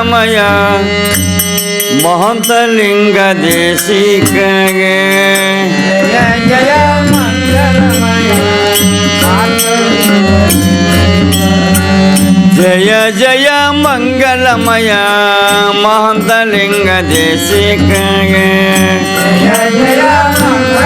ಮಂಗಲಮಯ ಮಹಂತಲಿಂಗ ದೇಶಿಕಗೆ ಜಯ ಜಯ ಮಂಗಳಮಯ ಜಯ ಜಯ ಮಂಗಲಮಯ ಮಹಂತಲಿಂಗ ದೇಶಿಕಗೆ ಜಯ ಜಯ ಮಂಗಳಮಯ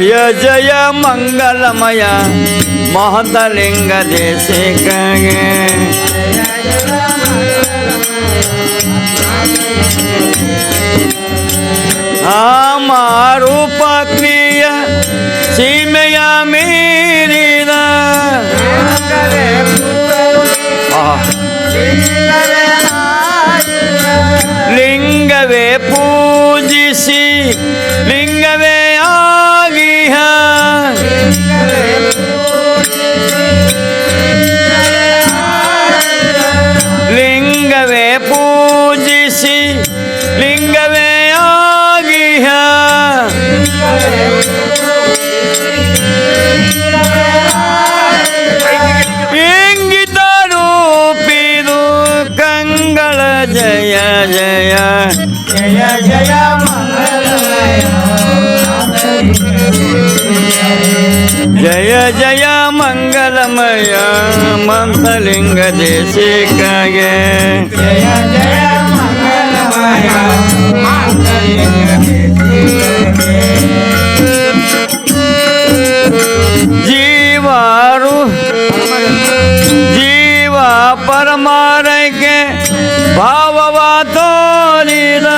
जय जय मंगलमय। महतलिंग जैसे गए हमारूप क्रिय सीमया मेरी लिंगवे पूजिसी। ಜಯ ಜಯ ಮಂಗಲಮಯ ಮಂತ್ರಲಿಂಗ ದೇಶಿಕಗೆ. ಜಯ ಜಯ ಮಂಗಲಮಯ ಜೀವಾರು ಜೀವ ಪರಮಾರಕ್ಕೆ ಭಾವವ ತೋರಿದ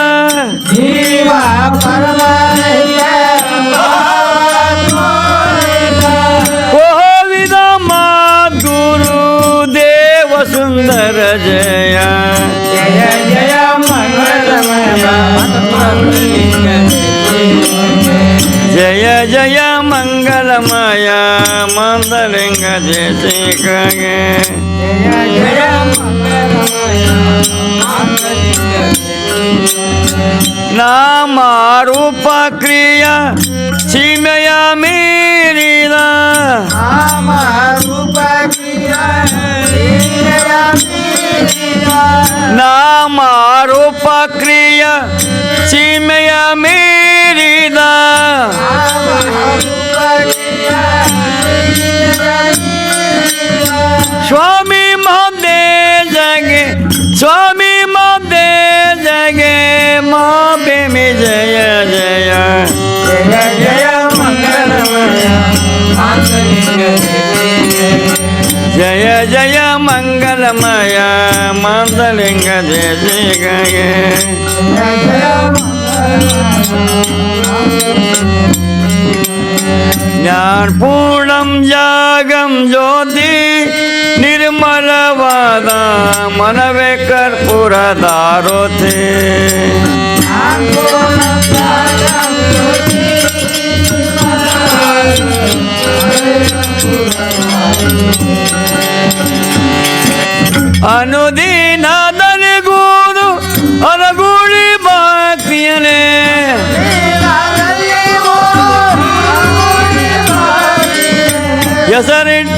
ನಾಮ ರೂಪ ಕ್ರಿಯ ಸೀಮೆಯ ಮೀರಿದ ನಾಮ ರೂಪ ಕ್ರಿಯ ಜಯ ನಾಮ ರೂಪ ಕ್ರಿಯ ಸೀಮೆಯ ಮೀರಿದ ஜய ஜய. ஜய ஜய ஜய ஜய மங்களமய. மாந்தலிங்க தேசிகய ஞான் பூணம் யாகம் ஜோதி ನಿರ್ಮಲವಾದ ಮನವೇ ಕರ್ಪೂರ ದಾರೋತೆ ಅನುದಿನದಲಿಗೂದು ಅನಗೂಳಿ ಬಾಕಿಯನೇ. ಹೆಸರಿಟ್ಟು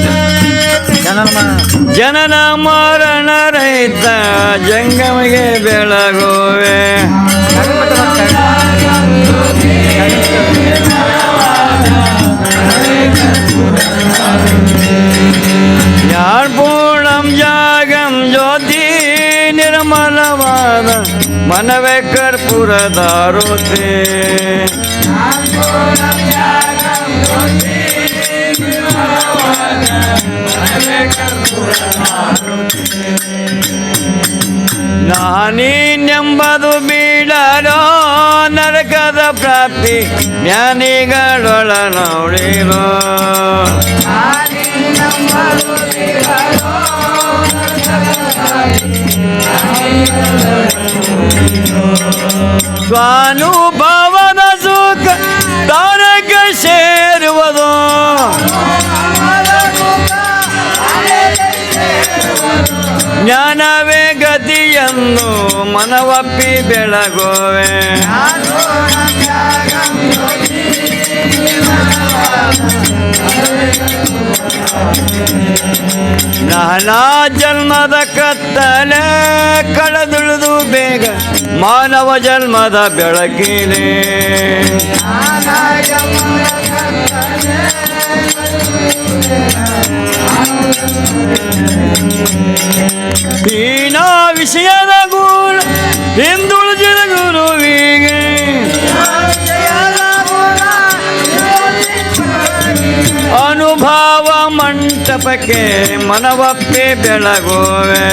ಜನನ. ಮರಣ ರಹಿತ ಜಂಗಮಿಗೆ ಬೆಳಗುವೆ. ಯಾರ್ ಪೂರ್ಣಂ ಜಾಗಂ ಜ್ಯೋತಿ ನಿರ್ಮಲವಾದ ಮನವೇ ಕರ್ಪೂರ ದಾರುತೆ ನಾನೀನೆಂಬುದು ಬೀಳರೋ ನರಕದ ಪ್ರಾಪ್ತಿ ಜ್ಞಾನಿಗಳೊಳ ನೋಡಿರೋ ಸ್ವಾನುಭವದ ಸುಖ ಸೇರುವುದು ಜ್ಞಾನವೇ ಗತಿಯನ್ನು ಮನವಪ್ಪಿ ಬೆಳಗುವೆ. ನಾನಾ ಜನ್ಮದ ಕತ್ತಲೆ ಕಳೆದುಳಿದು ಬೇಗ ಮಾನವ ಜನ್ಮದ ಬೆಳಕಿನೇ. ಹೀನ ವಿಷಯದ ಮಂಟಪಕ್ಕೆ ಮನವಪ್ಪಿ ಬೆಳಗುವೆ.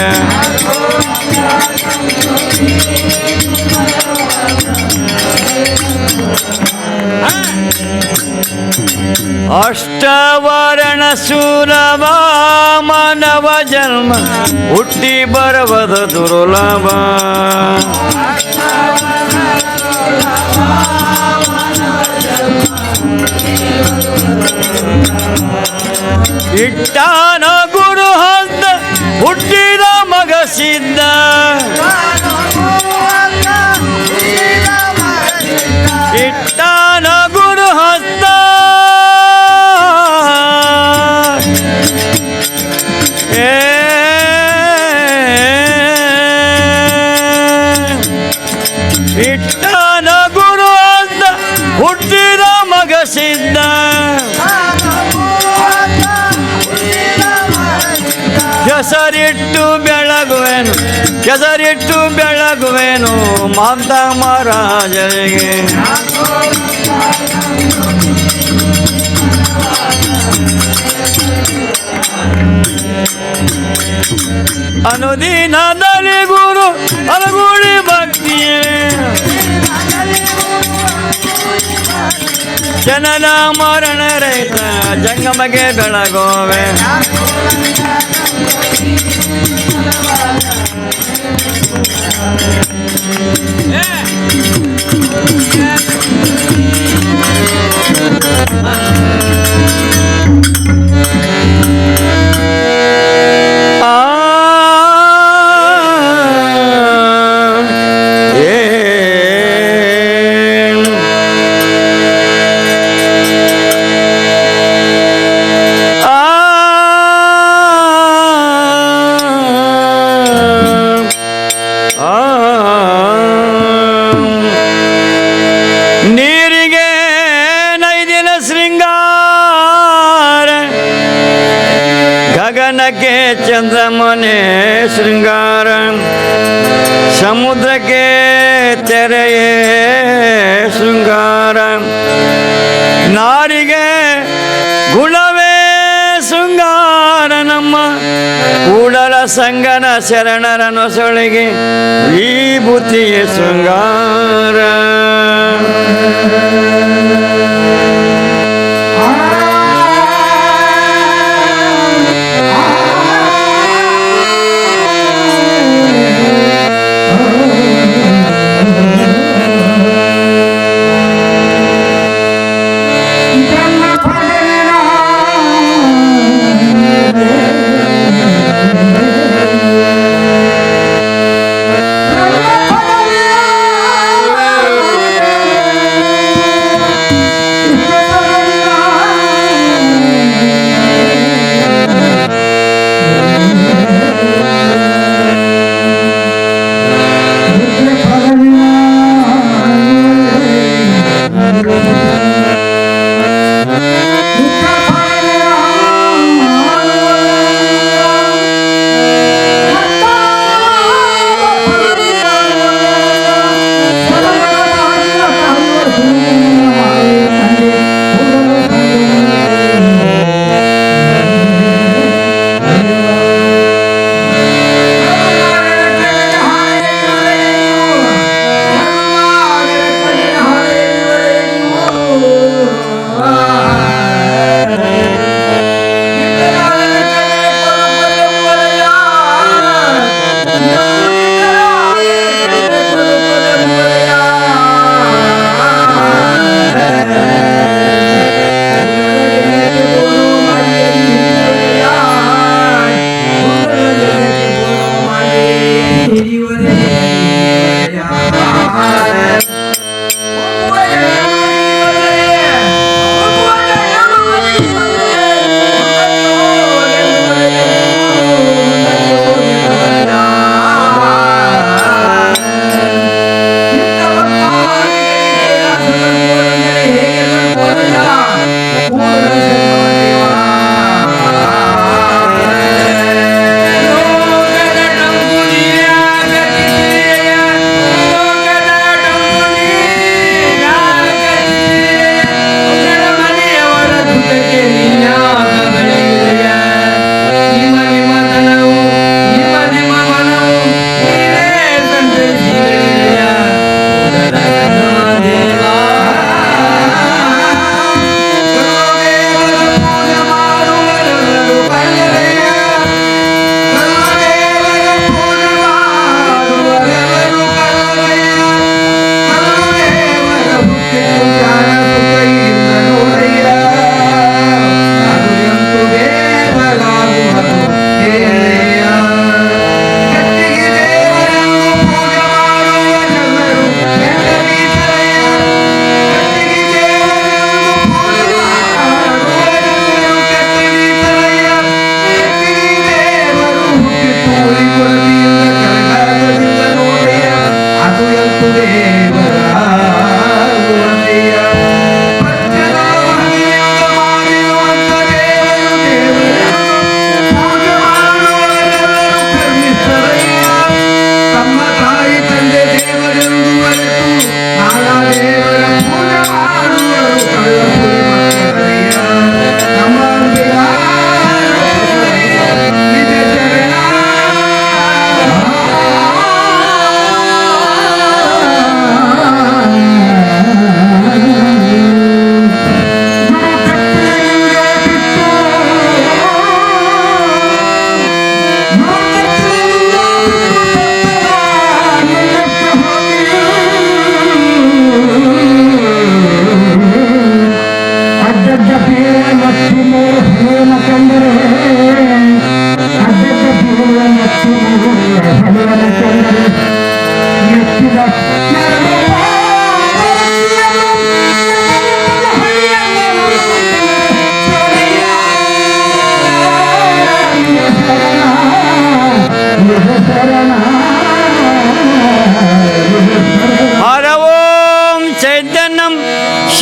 ಅಷ್ಟವರಣ ಸುಲಭ ಮಾನವ ಜನ್ಮ ಹುಟ್ಟಿ ಬರವದ ದುರ್ಲಭ. இட்டான ಮಾಂತ ಮಹಾರಾಜರಿಗೆ. ಅನುದಿನದಲ್ಲಿ ಗುರು ಅನುಗುಳಿ ಭಕ್ತಿಯೇ. ಜನನ ಮರಣ ರಹಿತ ಜಂಗಮಗೆ ಬೆಳಗೋವೆ. 啊。ಗಗನಕ್ಕೆ ಚಂದ್ರಮನೆ ಶೃಂಗಾರ ಸಮುದ್ರಕ್ಕೆ ತೆರೆಯೇ ಶೃಂಗಾರ ನಾರಿಗೆ ಗುಣವೇ ಶೃಂಗಾರ ನಮ್ಮ ಕೂಡಲ ಸಂಗನ ಶರಣರ ನೊಸೊಳಿಗೆ ವಿಭೂತಿಯ ಶೃಂಗಾರ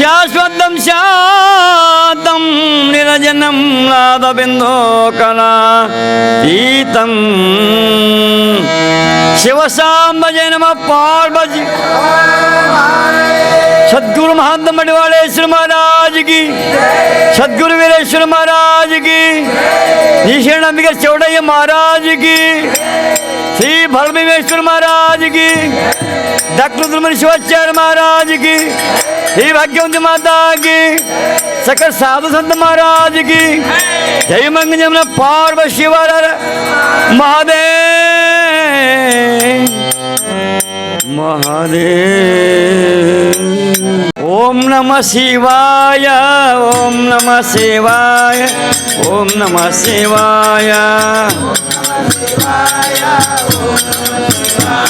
శాశ్వతం శాతం నిరజనం నాదబిందోకళా తీతం శివసాంబ జనమ పార్వతి सदगुरु महंत मडवाड़ेश्वर महाराज की सदगुरु वीरेश्वर महाराज की भीषण अंबिका चौड़ैया महाराज की श्री भरमेश्वर महाराज की దక్కుతులు మనిషి వచ్చారు మహారాజుకి ఈ భాగ్యవంతి మాతాకి సకల సాధు సంత మహారాజుకి జయమంగళమున పార్వ శివ మహాదే మహాదే ఓం నమ శివాయ ఓం నమ శివాయ ఓం నమ శివాయ ఓం నమ శివాయ.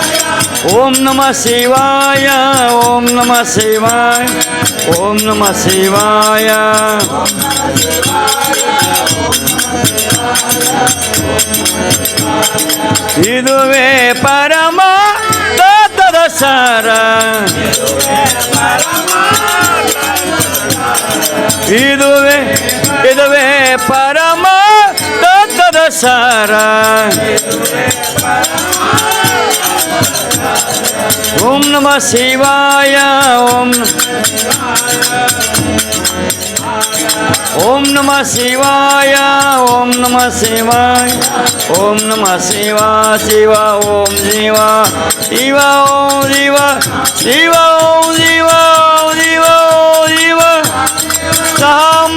ఓం నమ శివాయ ఓం నమ శివాయ ఓం నమ శివాయ. ఇదువే పరమ దశర ఇదువే ఇదువే పరమ దశర నమ శివాయ ఓం ఓం నమ శివాయ ఓం నమ శివాయ ఓం నమ శివ శివ ఓం శివ శివ ఓం శివ శివ ఓం శివ శివ శివ సహం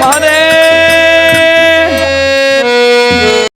మహదేవ